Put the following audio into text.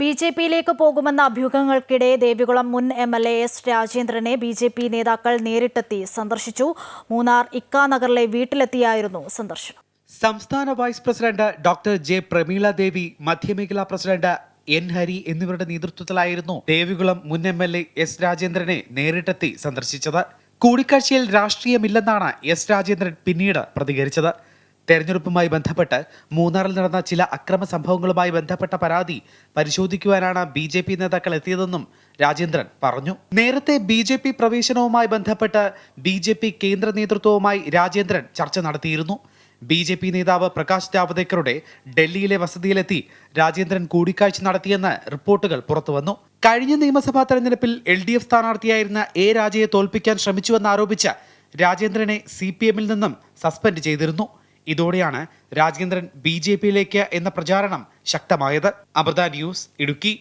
B J പിയിലേക്ക് പോകുമെന്ന അഭ്യൂഹങ്ങൾക്കിടെ ദേവികുളം മുൻ എം എൽ എ എസ് രാജേന്ദ്രനെ ബി ജെ പി നേതാക്കൾ നേരിട്ടെത്തി സന്ദർശിച്ചു. മൂന്നാർ ഇക്കാ നഗറിലെ വീട്ടിലെത്തിയായിരുന്നു സന്ദർശനം. സംസ്ഥാന vice president doctor J Prameela Devi മധ്യമേഖലാ president N Hari എന്നിവരുടെ നേതൃത്വത്തിലായിരുന്നു ദേവികുളം മുൻ എം എൽ എ എസ് രാജേന്ദ്രനെ നേരിട്ടെത്തി സന്ദർശിച്ചത്. കൂടിക്കാഴ്ചയിൽ രാഷ്ട്രീയമില്ലെന്നാണ് എസ് രാജേന്ദ്രൻ പിന്നീട് പ്രതികരിച്ചത്. തെരഞ്ഞെടുപ്പുമായി ബന്ധപ്പെട്ട് മൂന്നാറിൽ നടന്ന ചില അക്രമ സംഭവങ്ങളുമായി ബന്ധപ്പെട്ട പരാതി പരിശോധിക്കുവാനാണ് ബി ജെ പി നേതാക്കൾ എത്തിയതെന്നും രാജേന്ദ്രൻ പറഞ്ഞു. നേരത്തെ ബി ജെ പി പ്രവേശനവുമായി ബന്ധപ്പെട്ട് ബി ജെ പി കേന്ദ്ര നേതൃത്വവുമായി രാജേന്ദ്രൻ ചർച്ച നടത്തിയിരുന്നു. ബി ജെ പി നേതാവ് പ്രകാശ് ജാവദേക്കറുടെ ഡൽഹിയിലെ വസതിയിലെത്തി രാജേന്ദ്രൻ കൂടിക്കാഴ്ച നടത്തിയെന്ന് റിപ്പോർട്ടുകൾ പുറത്തുവന്നു. കഴിഞ്ഞ നിയമസഭാ തെരഞ്ഞെടുപ്പിൽ എൽ ഡി എഫ് സ്ഥാനാർത്ഥിയായിരുന്ന എ രാജയെ തോൽപ്പിക്കാൻ ശ്രമിച്ചുവെന്നാരോപിച്ച് രാജേന്ദ്രനെ സി പി എമ്മിൽ നിന്നും സസ്പെൻഡ് ചെയ്തിരുന്നു. ഇതോടെയാണ് രാജേന്ദ്രൻ ബി ജെ പിയിലേക്ക് എന്ന പ്രചാരണം ശക്തമായത്. അമൃത ന്യൂസ് ഇടുക്കി.